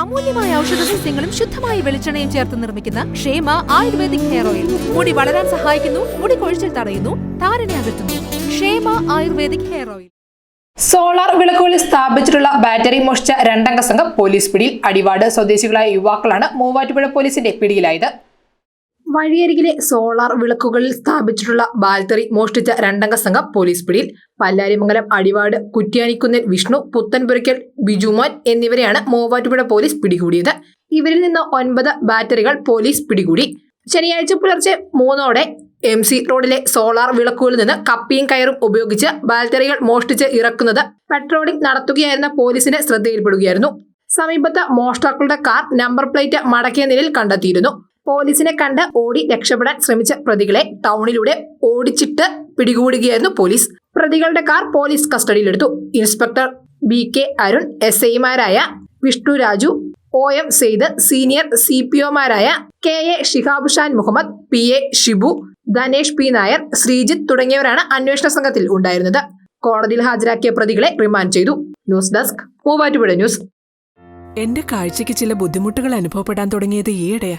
അമൂല്യമായ ഔഷധ സസ്യങ്ങളും ശുദ്ധമായ വെളിച്ചെണ്ണയും ചേർത്ത് നിർമ്മിക്കുന്ന ക്ഷേമ ആയുർവേദിക് ഹെയർ ഓയിൽ. മുടി വളരാൻ സഹായിക്കുന്നു മുടി കൊഴിച്ചിൽ തടയുന്നു താരനെ അകറ്റുന്നു. Kshema ayurvedic hair oil. Solar വിളക്കുകളിൽ സ്ഥാപിച്ചിട്ടുള്ള ബാറ്ററി മോഷ്ടിച്ച രണ്ടംഗ സംഘം പോലീസ് പിടിയിൽ അടിവാട് സ്വദേശികളായ യുവാക്കളാണ് മൂവാറ്റുപുഴ പോലീസിന്റെ പിടിയിലായത്. വഴിയരികിലെ സോളാർ വിളക്കുകളിൽ സ്ഥാപിച്ചിട്ടുള്ള ബാൽത്തറി മോഷ്ടിച്ച രണ്ടംഗ സംഘം പോലീസ് പിടിയിൽ. പല്ലാരിമംഗലം അടിവാട് കുറ്റ്യാനിക്കുന്നിൽ വിഷ്ണു പുത്തൻപുരയ്ക്കൽ ബിജുമോൻ എന്നിവരെയാണ് മൂവാറ്റുപുഴ പോലീസ് പിടികൂടിയത്. ഇവരിൽ നിന്ന് ഒൻപത് ബാറ്ററികൾ പോലീസ് പിടികൂടി. ശനിയാഴ്ച പുലർച്ചെ മൂന്നോടെ എം സി റോഡിലെ സോളാർ വിളക്കുകളിൽ നിന്ന് കപ്പിയും കയറും ഉപയോഗിച്ച് ബാറ്ററികൾ മോഷ്ടിച്ച് ഇറക്കുന്നത് പെട്രോളിംഗ് നടത്തുകയായിരുന്ന പോലീസിന്റെ ശ്രദ്ധയിൽപ്പെടുകയായിരുന്നു. സമീപത്ത് മോഷ്ടാക്കളുടെ കാർ നമ്പർ പ്ലേറ്റ് മടക്കിയ നിലയിൽ കണ്ടെത്തിയിരുന്നു. പോലീസിനെ കണ്ട് ഓടി രക്ഷപ്പെടാൻ ശ്രമിച്ച പ്രതികളെ ടൗണിലൂടെ ഓടിച്ചിട്ട് പിടികൂടുകയായിരുന്നു പോലീസ്. പ്രതികളുടെ കാർ പോലീസ് കസ്റ്റഡിയിലെടുത്തു. Inspector B K Arun S ഐമാരായ Vishnu Raju O M Syed senior C P ഒമാരായ K A Shihab Shan Muhammad P A Shibu Dhanesh P Nair Sreejith തുടങ്ങിയവരാണ് അന്വേഷണ സംഘത്തിൽ ഉണ്ടായിരുന്നത്. കോടതിയിൽ ഹാജരാക്കിയ പ്രതികളെ റിമാൻഡ് ചെയ്തു. News desk Muvattupuzha news. എന്റെ കാഴ്ചയ്ക്ക് ചില ബുദ്ധിമുട്ടുകൾ അനുഭവപ്പെടാൻ തുടങ്ങിയത് ഈയിടെയാ.